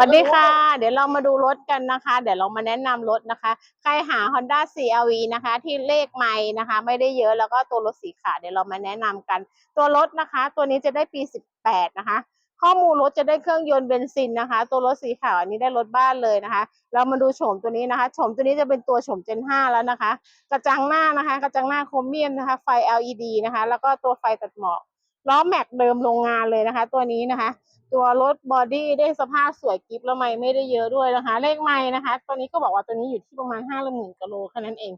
สวัสดีค่ะ เดี๋ยวเรามาดูรถกันนะคะ เดี๋ยวเรามาแนะนำรถนะคะ ใครหา Honda CRV นะคะ ที่เลขไม่นะคะ ไม่ได้เยอะแล้วก็ตัวรถสีขาวเดี๋ยวเรามาแนะนำกัน ตัวรถนะคะ ตัวนี้จะได้ปี 18 นะคะ ข้อมูลรถจะได้เครื่องยนต์เบนซินนะคะ ตัวรถสีขาวอันนี้ได้รถบ้านเลยนะคะ เรามาดูโฉมตัวนี้นะคะโฉมตัวนี้จะเป็นตัวโฉม Gen 5 แล้วนะคะ กระจังหน้านะคะ กระจังหน้าโครเมียมนะคะ ไฟ LED นะคะ แล้วก็ตัวไฟตัดหมอกล้อแม็กเดิมโรงงานเลยนะคะ ตัวนี้นะคะ ตัวรถบอดี้ได้สภาพสวยกิฟแล้วไม่ไม่ได้เยอะด้วยนะคะ เลขไม่นะคะตัวนี้ก็บอกว่าตัวนี้อยู่ที่ประมาณห้าหมื่นกิโลแค่นั้นเอง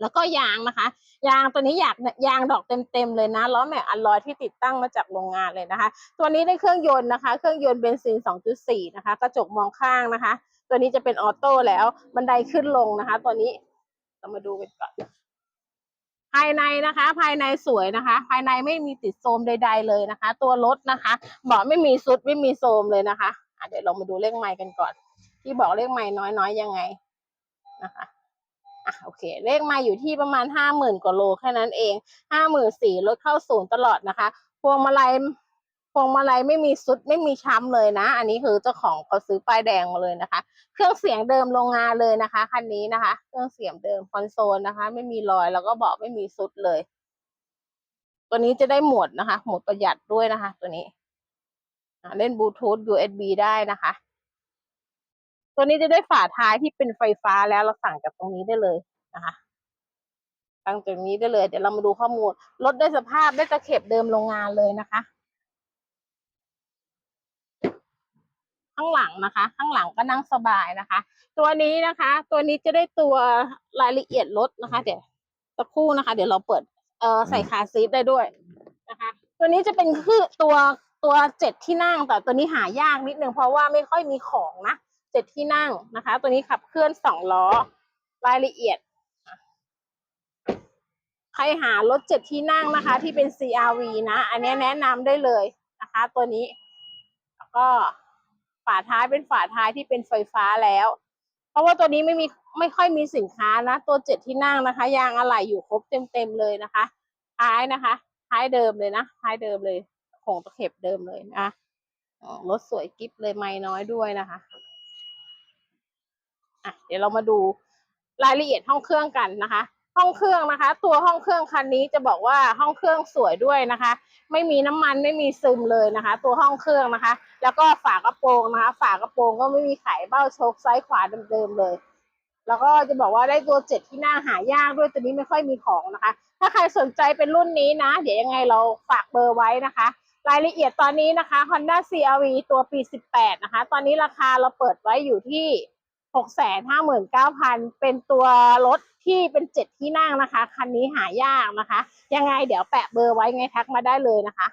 แล้วก็ยางนะคะ ยางตัวนี้อยากยางดอกเต็มๆเลยนะล้อแม็กอัลลอยที่ติดตั้งมาจากโรงงานเลยนะคะ ตัวนี้ได้เครื่องยนต์นะคะ เครื่องยนต์เบนซิน 2.4 นะคะ กระจกมองข้างนะคะ ตัวนี้จะเป็นออโต้แล้วบันไดขึ้นลงนะคะ ตัวนี้เรามาดูกันก่อน ภายในนะคะ ภายในสวยนะคะ ภายในไม่มีติดโซมใด ๆ เลยนะคะ ตัวรถนะคะ เบาะไม่มีซุดไม่มีโซมเลยนะคะะเดี๋ยวเรามาดูเลขไม้กันก่อน ที่บอกเลขไม้น้อยๆยังไงนะคะอะโอเค เลขมาอยู่ที่ประมาณห้าหมื่นกว่าโลแค่นั้นเองห้าหมื่นสี่รถเข้าศูนย์ตลอดนะคะ พวงมาลัย พวงมาลัยไม่มีซุดไม่มีช้ำเลยนะ อันนี้คือเจ้าของเขาซื้อป้ายแดงมาเลยนะคะ เครื่องเสียงเดิมโรงงานเลยนะคะคันนี้นะคะ เครื่องเสียงเดิมคอนโซลนะคะ ไม่มีรอยแล้วก็เบาะไม่มีซุดเลย ตัวนี้จะได้หมดนะคะ หมดประหยัดด้วยนะคะ ตัวนี้เล่นบลูทูธ USB ได้นะคะ ตัวนี้จะได้ฝาท้ายที่เป็นไฟฟ้าแล้วเราสั่งจากตรงนี้ได้เลยนะคะตั้งตรงนี้ได้เลย เดี๋ยวเรามาดูข้อมูล รถได้สภาพได้ตะเข็บเดิมโรงงานเลยนะคะ ข้างหลังนะคะ ข้างหลังก็นั่งสบายนะคะ ตัวนี้นะคะ ตัวนี้จะได้ตัวรายละเอียดรถนะคะ เดี๋ยวสักครู่นะคะ เดี๋ยวเราเปิดเอ่อใส่คาร์ซีทได้ด้วยนะคะ ตัวนี้จะเป็นคือตัวตัวเจ็ดที่นั่งแต่ตัวนี้หายากนิดนึงเพราะว่าไม่ค่อยมีของนะเจ็ดที่นั่งนะคะ ตัวนี้ขับเคลื่อนสองล้อรายละเอียดใครหารถเจ็ดที่นั่งนะคะ ที่เป็น CRV นะ อันนี้แนะนำได้เลยนะคะ ตัวนี้ แล้วก็ ฝาท้ายเป็นฝาท้ายที่เป็นไฟฟ้าแล้ว เพราะว่าตัวนี้ไม่มีไม่ค่อยมีสินค้านะ ตัวเจ็ดที่นั่งนะคะ ยางอะไหล่อยู่ครบเต็มๆเลยนะคะ ท้ายนะคะ ท้ายเดิมเลยนะ ท้ายเดิมเลยของตะเข็บเดิมเลยนะรถสวยกิ๊บเลยไม่น้อยด้วยนะคะอะเดี๋ยวเรามาดูรายละเอียดห้องเครื่องกันนะคะ ห้องเครื่องนะคะ ตัวห้องเครื่องคันนี้จะบอกว่าห้องเครื่องสวยด้วยนะคะ ไม่มีน้ำมันไม่มีซึมเลยนะคะ ตัวห้องเครื่องนะคะ แล้วก็ฝากระโปรงนะคะ ฝากระโปรงก็ไม่มีไขเบ้าโชคซ้ายขวาเดิมๆเลย แล้วก็จะบอกว่าได้ตัวเจ็ดที่น่าหายากด้วยตัวนี้ไม่ค่อยมีของนะคะ ถ้าใครสนใจเป็นรุ่นนี้นะ เดี๋ยวยังไงเราฝากเบอร์ไว้นะคะ รายละเอียดตอนนี้นะคะ Honda CRV ตัวปี 18 นะคะ ตอนนี้ราคาเราเปิดไว้อยู่ที่ 659,000 เป็นตัวรถ ที่เป็นเจ็ดที่นั่งนะคะ คันนี้หายากนะคะ ยังไงเดี๋ยวแปะเบอร์ไว้ไงทักมาได้เลยนะคะ